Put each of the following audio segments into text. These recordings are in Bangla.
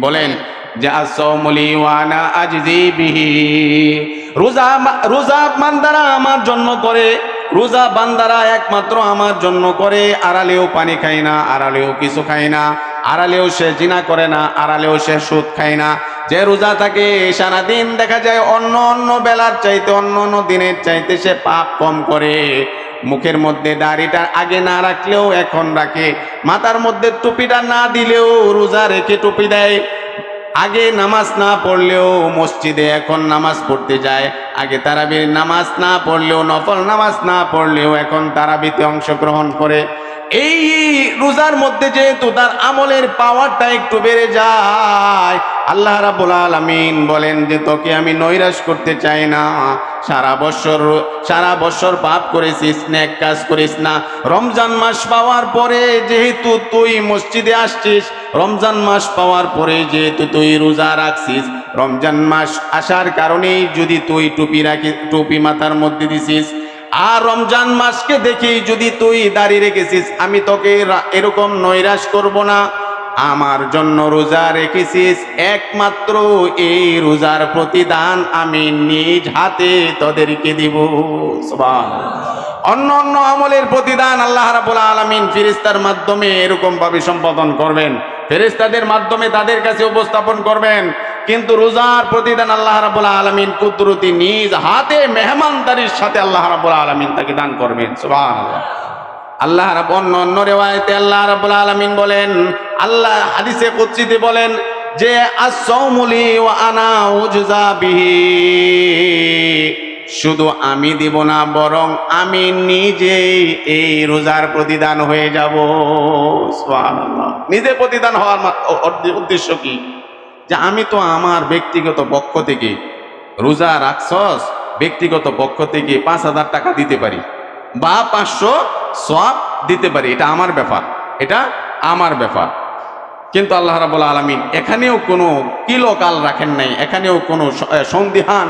বলেন রোজা রোজা বান্দারা আমার জন্য করে, রোজা বান্দারা একমাত্র আমার জন্য করে, আড়ালেও পানি খায় না, আড়ালেও কিছু খায় না, আড়ালেও সে জিনা করে না, আড়ালেও সে সুদ খায় না। যে রোজা থাকে, সারাদিন দেখা যায় অন্য অন্য বেলার চাইতে, অন্য অন্য দিনের চাইতে সে পাপ কম করে। মুখের মধ্যে দাড়িটা আগে না রাখলেও এখন রাখে। মাথার মধ্যে টুপিটা না দিলেও রোজা রেখে টুপি দেয়। আগে নামাজ না পড়লেও মসজিদে এখন নামাজ পড়তে যায়। আগে তারাবির নামাজ না পড়লেও নফল নামাজ না পড়লেও এখন তারাবিতে অংশগ্রহণ করে। এই রোজার মধ্যে যেহেতু তার আমলের পাওয়ারটা একটু বেড়ে যায়, আল্লাহ রাবুল আলমিন বলেন যে, তোকে আমি নৈরাশ করতে চাই না। সারা বছর সারা বছর পাপ করেছিস, নেক কাজ করিস না। রমজান মাস পাওয়ার পরে যেহেতু তুই মসজিদে আসছিস, রমজান মাস পাওয়ার পরে যেহেতু তুই রোজা রাখছিস, রমজান মাস আসার কারণেই যদি তুই টুপি রাখি, টুপি মাথার মধ্যে দিছিস আর রমজান মাসকে দেখেই যদি তুই দাঁড়িয়ে রেখেছিস, আমি তোকে এরকম নৈরাশ করব না। আমার জন্য রোজা রেখেছিস, একমাত্র এই রোজার প্রতিদান আমি নিজ হাতে তোদেরকে দিব। অন্য অন্য আমলের প্রতিদান আল্লাহ রাবুল আলমিন ফিরিস্তার মাধ্যমে এরকম ভাবে সম্পাদন করবেন। ফেরেস্তাদের মাধ্যমে তাদের কাছে উপস্থাপন করবেন। কিন্তু রোজার প্রতিদান আল্লাহ রাবুল আলমিন কুদরতি নিজ হাতে মেহমানদারির সাথে আল্লাহ রাবুল আলমিন তাকে দান করবেন। আল্লাহ রাব অন্য অন্য রেওয়ায়তে আল্লাহ রাব্বুল আলামিন বলেন, আল্লাহ হাদিসে কুদসিতে বলেন যে আস-সাওমুলি ওয়া আনা বিহি। শুধু আমি দিব না, বরং আমি নিজেই এই রোজার প্রতিদান হয়ে যাব। নিজে প্রতিদান হওয়ার ও- ও- উদ্দেশ্য কি? যে আমি তো আমার ব্যক্তিগত পক্ষ থেকে রোজা রাখছস, ব্যক্তিগত পক্ষ থেকে পাঁচ হাজার টাকা দিতে পারি বা পাঁচশো সব দিতে পারি। এটা আমার ব্যাপার, এটা আমার ব্যাপার। কিন্তু আল্লাহ রাবুল আলমিন এখানেও কোনো কিলোকাল রাখেন নাই, এখানেও কোনো সন্দিহান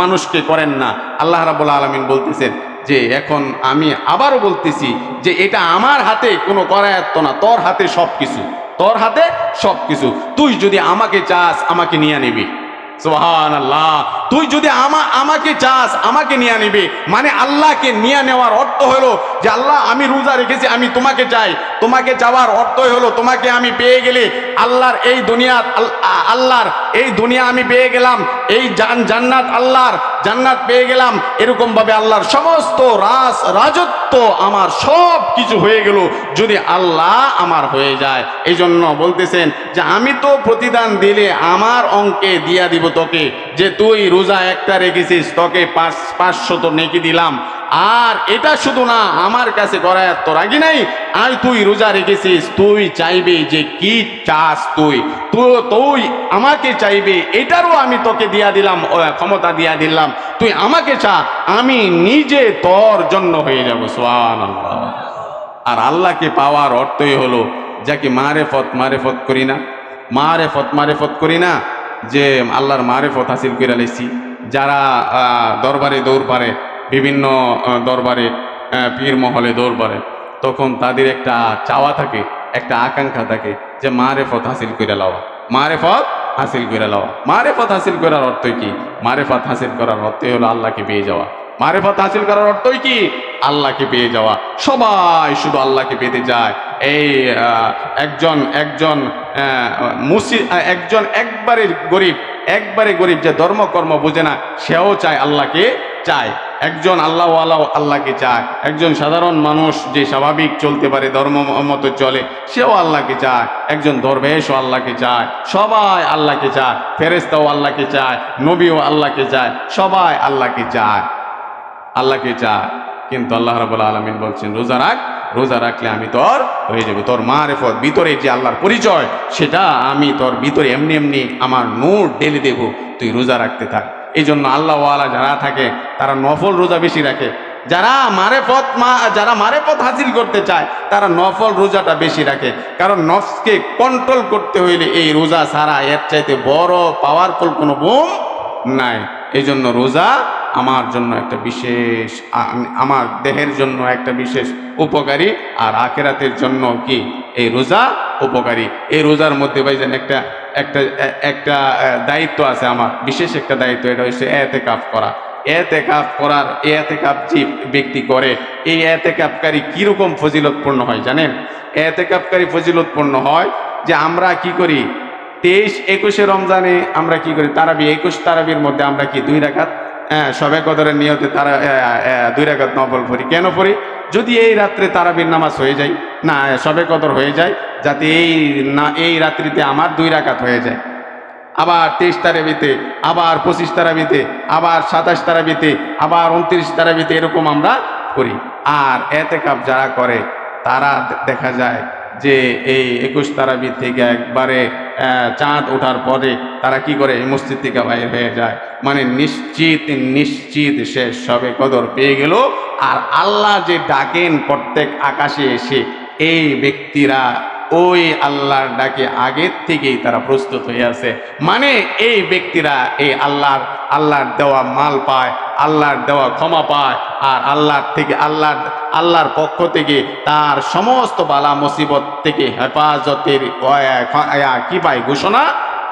মানুষকে করেন না। আল্লাহ রাবুল আলমিন বলতেছেন যে, এখন আমি আবারও বলতেছি যে, এটা আমার হাতে কোনো করায়ত্ত না, তোর হাতে সব কিছু তোর হাতে সব কিছু তুই যদি আমাকে চাস, আমাকে নিয়ে নিবি। সোহান আল্লাহ তুই যদি আমা আমাকে চাস, আমাকে নিয়ে নিবি। মানে আল্লাহকে নিয়ে নেওয়ার অর্থ হলো যে, আল্লাহ, আমি রোজা রেখেছি, আমি তোমাকে চাই। তোমাকে চাওয়ার অর্থই হলো, তোমাকে আমি পেয়ে গেলে আল্লাহর এই দুনিয়া আল্লাহর এই দুনিয়া আমি পেয়ে গেলাম। এই জান- জান্নাত আল্লাহর জান্নাত পেয়ে গেলাম। এরকম ভাবে আল্লাহর সমস্ত রাস রাজত্ব আমার সব কিছু হয়ে গেল, যদি আল্লাহ আমার হয়ে যায়। এই জন্য বলতেছেন যে, আমি তো প্রতিদান দিলে আমার অঙ্কে দিয়া দিব তোকে, যে তুই রোজা একটা রেখেছিস, তোকে পাঁচ তো নেকি দিলাম। আর এটা শুধু না, আমার কাছে করায় তো রাগি নাই। আর তুই রোজা রেখেছিস, তুই চাইবে যে কি চাস তুই? তুই আমাকে চাইবে, এটারও আমি তোকে দিয়া দিলাম ক্ষমতা দিয়া দিলাম। তুই আমাকে চা, আমি নিজে তোর জন্য হয়ে যাব সোয়ান আর আল্লাহকে পাওয়ার অর্থই হলো, যাকে মারেফত মারেফত করি না। মারেফত মারেফত করি না, যে আল্লাহর মারেফত হাসিল করে লাইছি যারা দরবারে দৌড় পারে বিভিন্ন দরবারে পীর মহলে দৌড় পারে তখন তাদের একটা চাওয়া থাকে, একটা আকাঙ্ক্ষা থাকে যে মারেফত হাসিল করে লওয়া। মারেফত হাসিল করে লওয়া। মারেফত হাসিল করার অর্থই কি? মারেফত হাসিল করার অর্থই হলো আল্লাহকে পেয়ে যাওয়া। মারেফত হাসিল করার অর্থই কি? আল্লাহকে পেয়ে যাওয়া। সবাই শুধু আল্লাহকে পেতে যায় এই একজন একজন মুসি একজন একবারে গরিব একবারে গরিব যে ধর্মকর্ম বোঝে না, সেও চায় আল্লাহকে চায়। একজন আল্লাহ আল্লাহকে চায় একজন সাধারণ মানুষ যে স্বাভাবিক চলতে পারে, ধর্ম মতো চলে, সেও আল্লাহকে চায় একজন দরবেশও আল্লাহকে চায় সবাই আল্লাহকে চায় ফেরেস্তাও আল্লাহকে চায় নবীও আল্লাহকে চায় সবাই আল্লাহকে চায় আল্লাহকে চায় কিন্তু আল্লাহ রাবুল আলমিন বলছেন, রোজা রাখ, রোজা রাখলে আমি তোর হয়ে যাব, তোর মারেফত, ভিতরে যে আল্লাহর পরিচয়, সেটা আমি তোর ভিতরে এমনি এমনি আমার নূর ঢেলে দেবো, তুই রোজা রাখতে থাক। এই জন্য আল্লাহওয়ালা যারা থাকে, তারা নফল রোজা বেশি রাখে। যারা মারে পথ মা, যারা মারে পথ হাসিল করতে চায়, তারা নফল রোজাটা বেশি রাখে। কারণ নফসকে কন্ট্রোল করতে হইলে এই রোজা সারা এর চাইতে বড় পাওয়ারফুল কোনো বোম নাই। এই জন্য রোজা আমার জন্য একটা বিশেষ আমার দেহের জন্য একটা বিশেষ উপকারী আর আখেরাতের জন্য কি? এই রোজা উপকারী। এই রোজার মধ্যে ভাইজান একটা একটা একটা দায়িত্ব আছে আমার। বিশেষ একটা দায়িত্ব, এটা হচ্ছে এতে কাপ করা। এতে কাপ করার এতে কাপ যে ব্যক্তি করে, এই এতে কাপকারী কীরকম ফজিলতপূর্ণ হয় জানেন? এতে কাপকারী ফজিলতপূর্ণ হয় যে আমরা কি করি? তেইশ একুশে রমজানে আমরা কি করি? তারাবি, একুশ তারাবির মধ্যে আমরা কি দুই রাখাত সবে কদরের নিয়তে তারা দুই রাখাত নফল পড়ি। কেন পড়ি? যদি এই রাত্রে তারাবির নামাজ হয়ে যায়, না সবে কদর হয়ে যায়, যাতে এই না, এই রাত্রিতে আমার দুই রাকাত হয়ে যায়। আবার তেইশ তারাবিতে, আবার পঁচিশ তারাবিতে, আবার সাতাশ তারাবিতে, আবার উনত্রিশ তারাবিতে এরকম আমরা করি আর এতে কাপ যারা করে, তারা দেখা যায় যে এই একুশ তারাবি থেকে একবারে চাঁদ ওঠার পরে তারা কি করে? এই মসজিদ থেকে বাইর হয়ে যায়। মানে নিশ্চিত নিশ্চিত সে সবে কদর পেয়ে গেল। আর আল্লাহ যে ডাকেন প্রত্যেক আকাশে এসে, এই ব্যক্তিরা ওই আল্লাহর ডাকে আগের থেকেই তারা প্রস্তুত হয়ে আছে। মানে এই ব্যক্তিরা এই আল্লাহর আল্লাহর দেওয়া মাল পায়, আল্লাহর দেওয়া ক্ষমা পায়, আর আল্লাহর থেকে, আল্লাহর আল্লাহর পক্ষ থেকে তার সমস্ত বালা মুসিবত থেকে হেফাজতের কি পায়? ঘোষণা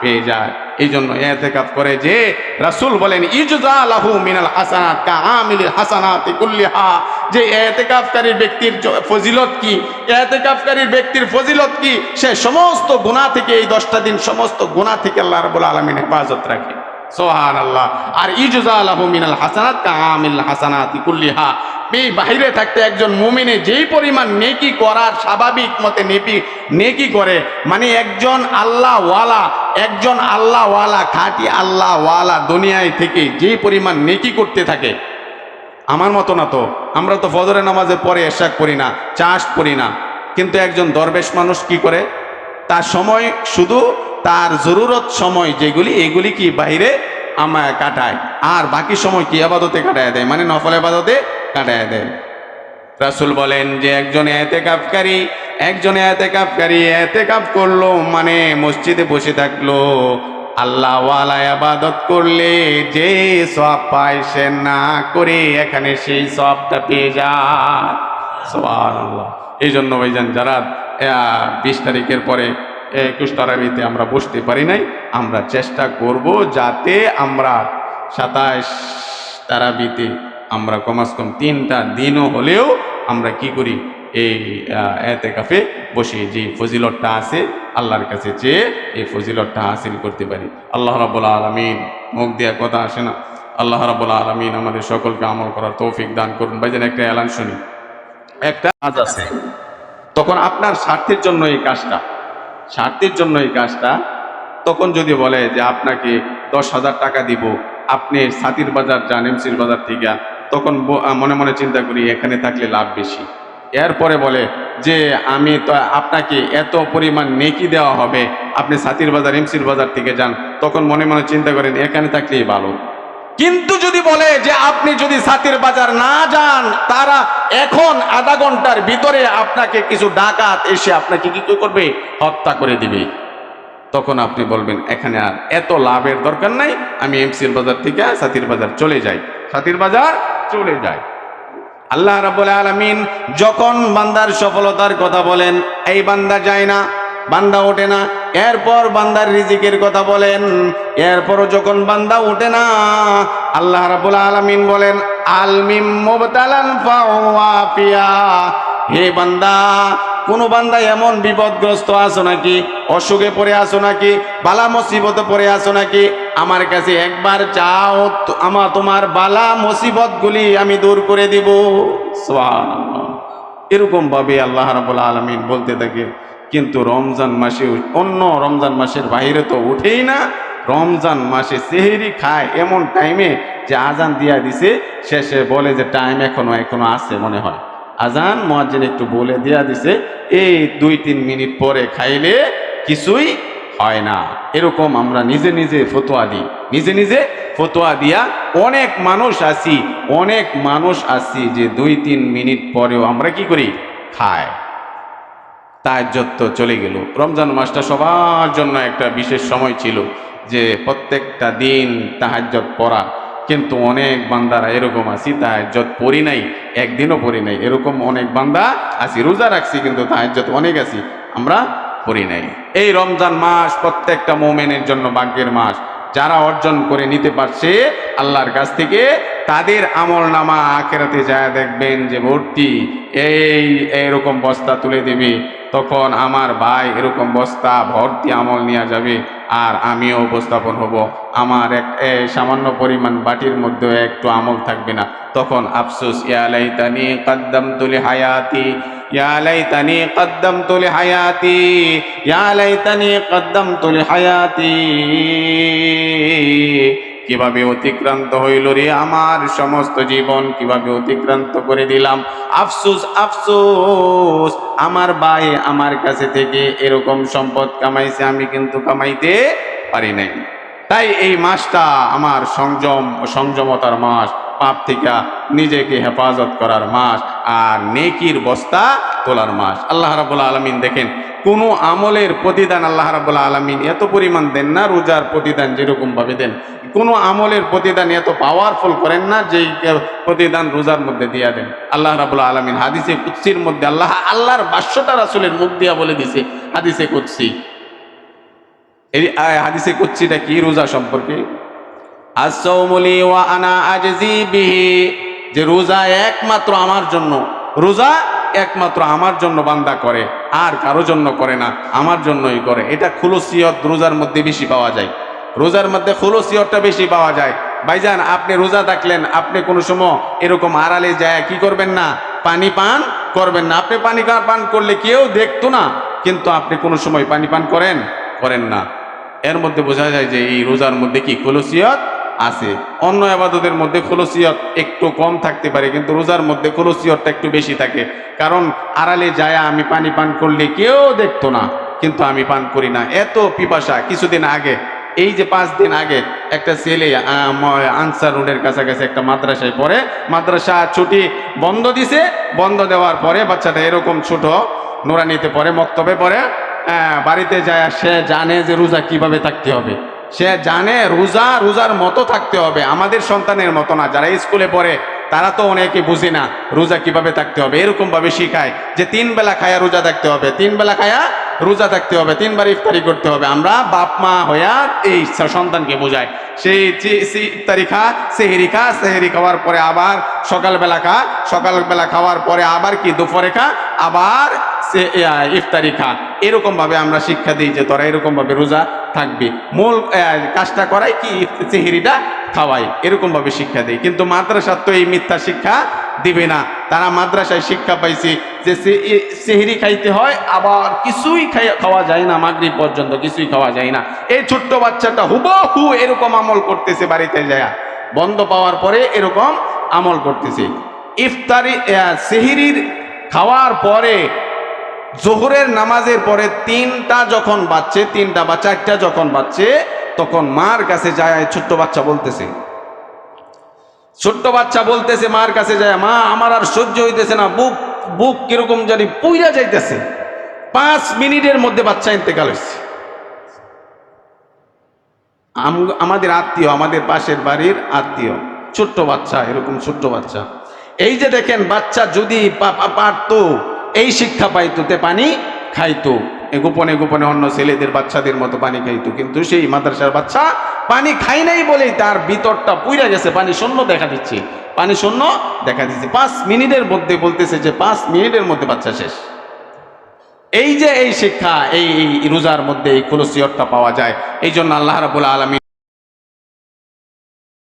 পেয়ে যায়। এই জন্য এতেকাফ করে যে রাসূল বলেন ইজজা লাহু মিনাল হাসানাত কা আমিল হাসানাত কুল্লিহা। যে এতেকাফকারী ব্যক্তির ফজিলত কি? এতেকাফকারীর ব্যক্তির ফজিলত কি? সে সমস্ত গুনাহ থেকে এই দশটা দিন সমস্ত গুনাহ থেকে আল্লাহ রাব্বুল আলামিন হেফাজত রাখে। সোহান আল্লাহ আর ইজজা লাহু মিনাল হাসানাত কা হাসানাত কুল্লিহা। এই বাহিরে থাকতে একজন মুমিনে যেই পরিমাণ নেকি করার স্বাভাবিক মতে নেকি নেকি করে মানে একজন আল্লাহওয়ালা একজন আল্লাহওয়ালা, খাঁটি আল্লাহওয়ালা দুনিয়ায় থেকে যেই পরিমাণ নেকি করতে থাকে আমার মতো না তো। আমরা তো ফজরের নামাজে পরে এশাক পড়ি না, চাষ পড়ি না। কিন্তু একজন দরবেশ মানুষ কি করে? তার সময় শুধু তার জরুরত সময় যেগুলি, এগুলি কি বাইরে আমায় কাটায়। আর বাকি সময় কি আবাদতে কাটায় দেয়? মানে নফল আবাদতে কাটায় দেয়। রাসুল বলেন যে, একজন এতেকাফকারী, একজন এতে কাপকারী এতে কাপ করল মানে মসজিদে বসে থাকল। আল্লাহওয়ালা আবাদত করলে যে সব পায় সে না করে এখানে সেই সবটা পেয়ে যায়। সুবহানাল্লাহ। এই জন্য ভাইজান, যারা বিশ তারিখের পরে একুশ তারাবিতে আমরা বসতে পারি নাই, আমরা চেষ্টা করব যাতে আমরা সাতাশ তারাবিতে আমরা কমাস কম তিনটা দিনও হলেও আমরা কি করি, এই এতে কাফে বসে। যে ফজিলতটা আছে আল্লাহর কাছে চেয়ে এই ফজিলতটা হাসিল করতে পারি। আল্লাহ রাবুল আলমিন মুখ দেওয়া কথা আসে না। আল্লাহ রাবুল আলমিন আমাদের সকলকে আমল করার তৌফিক দান করুন। ভাইজান, একটা এলান শুনি। একটা কাজ আছে। তখন আপনার স্বার্থের জন্য এই কাজটা, স্বার্থের জন্য এই কাজটা, তখন যদি বলে যে আপনাকে দশ হাজার টাকা দিব, আপনি সাতির বাজার যান, এমসির বাজার থেকে তখন মনে মনে চিন্তা করি এখানে থাকলে লাভ বেশি। এরপরে বলে যে আমি তো আপনাকে এত পরিমাণ নেকি দেওয়া হবে, আপনি সাতির বাজার, এমসির বাজার থেকে যান। তখন মনে মনে চিন্তা করেন, এখানে থাকলেই ভালো। কিন্তু যদি বলে যে আপনি যদি সাতির বাজার না যান, তারা এখন আধা ঘণ্টার ভিতরে আপনাকে কিছু ডাকাত এসে আপনাকে কি করবে? হত্যা করে দিবে। তখন আপনি বলবেন, এখানে আর এত লাভের দরকার নাই, আমি এমসির বাজার থেকে সাতির বাজার চলে যাই। সাতির বাজার চলে যাই। আল্লাহ রাবুল আলমিন যখন বান্দার সফলতার কথা বলেন, এই বান্দা যায় না, বান্দা ওঠে না। এরপর বান্দার রিজিকের কথা বলেন, এরপরও যখন বান্দা ওঠে না, আল্লাহ রাবুল আলমিন বলেন, আলমিম মোবতালান হে বান্দা কোন বান্দা এমন বিপদগ্রস্ত আছো নাকি? অসুখে পড়ে আছো নাকি? বালা মুসিবতে পড়ে আছো নাকি? আমার কাছে একবার চাও আমার তোমার বালা মুসিবত গুলি আমি দূর করে দিব। সুবহানাল্লাহ। এরকম ভাবে আল্লাহ রাবুল আলমিন বলতে থাকে। কিন্তু রমজান মাসে অন্য রমজান মাসের বাইরে তো উঠেই না। রমজান মাসে সেহেরি খায় এমন টাইমে যে আজান দিয়া দিছে, শেষে বলে যে টাইম এখনও এখনও আছে মনে হয়। আজান মহাজিন একটু বলে দিয়া দিছে, এই দুই তিন মিনিট পরে খাইলে কিছুই হয় না। এরকম আমরা নিজে নিজে ফতোয়া দিই। নিজে নিজে ফতোয়া দিয়া অনেক মানুষ আছি, অনেক মানুষ আছি যে দুই তিন মিনিট পরেও আমরা কি করি? খায় তাহাজ্জত তো চলে গেল। রমজান মাসটা সবার জন্য একটা বিশেষ সময় ছিল যে প্রত্যেকটা দিন তাহাজ্জত পড়া কিন্তু অনেক বান্দারা এরকম আছি তাহাজ্জত পড়ি নাই, একদিনও পড়ি নাই। এরকম অনেক বান্দা আছি, রোজা রাখছি, কিন্তু তাহাজ্জত অনেক আছি, আমরা পড়ি নাই। এই রমজান মাস প্রত্যেকটা মোমেনের জন্য ভাগ্যের মাস। যারা অর্জন করে নিতে পারছে, আল্লাহর কাছ থেকে তাদের আমল নামা আখেরাতে যায় দেখবেন যে, ভর্তি, এই এরকম বস্তা তুলে দেবে। তখন আমার ভাই এরকম বস্তা ভর্তি আমল নেওয়া যাবে আর আমিও উপস্থাপন হব। আমার এক সামান্য পরিমাণ বাটির মধ্যে একটু আমল থাকবে না। তখন আফসোস ইয়ালাইতানি কদ্দম তুলি হায়াতি ইয়ালাইতানি কদ্দম তুলি হায়াতি ইয়ালাইতানি কদ্দম তুলি হায়াতি কীভাবে অতিক্রান্ত হইল রে আমার সমস্ত জীবন? কীভাবে অতিক্রান্ত করে দিলাম? আফসোস আফসোস, আমার ভাই আমার কাছে থেকে এরকম সম্পদ কামাইছে, আমি কিন্তু কামাইতে পারি নাই। তাই এই মাসটা আমার সংযম সংযমতার মাস, পাপ থেকে নিজেকে হেফাজত করার মাস আর নেকির বস্তা তোলার মাস। আল্লাহ রাবুল আলমিন দেখেন কোনো আমলের প্রতিদান আল্লাহ রাবুল আলমিন এত পরিমাণ দেন না, রোজার প্রতিদান যেরকম ভাবে দেন। কোনো আমলের প্রতিদান এত পাওয়ারফুল করেন না, যেই প্রতিদান রোজার মধ্যে দিয়া দেন। আল্লাহ রাবুল আলমিন হাদিসে কুৎসির মধ্যে আল্লাহ, আল্লাহর বাস্যটা রাসুলের মুখ দিয়া বলে দিছে, হাদিসে কুৎসি এই হাদিসে কুচ্ছিটা কি রোজা সম্পর্কে? ওয়া আনা যে রোজা একমাত্র আমার জন্য। রোজা একমাত্র আমার জন্য বান্দা করে, আর কারও জন্য করে না, আমার জন্যই করে। এটা খুলসিয়ত রোজার মধ্যে বেশি পাওয়া যায়। রোজার মধ্যে খুলসিয়তটা বেশি পাওয়া যায়। ভাইজান, আপনি রোজা থাকলেন আপনি কোনো সময় এরকম আড়ালে যায়, কি করবেন না? পানি পান করবেন না। আপনি পানি পান করলে কেউ দেখতো না, কিন্তু আপনি কোনো সময় পানি পান করেন? করেন না। এর মধ্যে বোঝা যায় যে এই রোজার মধ্যে কি খুলসিয়ত আছে। অন্য আবাদতের মধ্যে খুলসিয়ত একটু কম থাকতে পারে, কিন্তু রোজার মধ্যে খুলসিয়তটা একটু বেশি থাকে। কারণ আড়ালে যায় আমি পানি পান করলে কেউ দেখতো না, কিন্তু আমি পান করি না। এত পিপাসা কিছুদিন আগে, এই যে পাঁচ দিন আগে একটা ছেলে আনসার রোডের কাছাকাছি একটা মাদ্রাসায় পড়ে, মাদ্রাসা ছুটি বন্ধ দিছে, বন্ধ দেওয়ার পরে বাচ্চাটা এরকম ছোট, নোরানিতে পড়ে, মক্তবে পড়ে বাড়িতে যায় সে জানে যে রোজা কীভাবে থাকতে হবে। সে জানে রোজা, রোজার মতো থাকতে হবে। আমাদের সন্তানের মতো না। যারা স্কুলে পড়ে, তারা তো অনেকে বুঝে না রোজা কীভাবে থাকতে হবে। এরকম ভাবে শিখায় যে তিন বেলা খায়া রোজা থাকতে হবে, তিন বেলা খায়া রোজা থাকতে হবে, তিনবার ইফতারি করতে হবে। আমরা বাপ, মা হইয়া এই সন্তানকে বোঝাই। সেই ইফতারি খা, সেহেরি খা, সেহেরি খাওয়ার পরে আবার সকালবেলা খা, সকালবেলা খাওয়ার পরে আবার কি, দুপুরে খা, আবার ইফতারি খা। এরকমভাবে আমরা শিক্ষা দিই যে তোরা এরকমভাবে রোজা থাকবি। মূল কাজটা করাই কি? চেহারিটা খাওয়াই। এরকম ভাবে শিক্ষা দেয় কিন্তু মাদ্রাসার তো এই মিথ্যা শিক্ষা দিবে না। তারা মাদ্রাসায় শিক্ষা পাইছে যে সে- সেহরি খাইতে হয়, আবার কিছুই খাওয়া যায় না মাগরিব পর্যন্ত, কিছুই খাওয়া যায় না। এই ছোট্ট বাচ্চাটা হুবহু এরকম আমল করতেছে বাড়িতে যায়। বন্ধ পাওয়ার পরে এরকম আমল করতেছে। ইফতারি সেহরির খাওয়ার পরে জোহরের নামাজের পরে তিনটা যখন বাচ্চে তিনটা বা চারটা যখন বাচ্চে তখন মার কাছে যায় ছোট্ট বাচ্চা বলতেছে। ছোট্ট বাচ্চা বলতেছে মার কাছে যায়, মা, আমার আর সহ্য হইতেছে না, বুক বুক কীরকম জানি পুইরা যাইতেছে। পাঁচ মিনিটের মধ্যে বাচ্চা ইন্তেকাল হয়েছে আম- আমাদের আত্মীয়, আমাদের পাশের বাড়ির আত্মীয়, ছোট্ট বাচ্চা, এরকম ছোট্ট বাচ্চা। এই যে দেখেন, বাচ্চা যদি পারতো এই শিক্ষা পাইতো, তে পানি খাইতো। গোপনে গোপনে অন্য ছেলেদের বাচ্চাদের মতো পানি খাইতো। কিন্তু সেই মাদ্রাসার বাচ্চা পানি খাই নাই বলেই তার ভিতরটা পুইরা গেছে, পানি শূন্য দেখা দিচ্ছে। পানি শূন্য দেখা দিচ্ছে। পাঁচ মিনিটের মধ্যে বলতেছে যে পাঁচ মিনিটের মধ্যে বাচ্চা শেষ। এই যে এই শিক্ষা, এই রোজার মধ্যে এই খুলসিয়তটা পাওয়া যায় এই জন্য আল্লাহ রাবুল আলমিন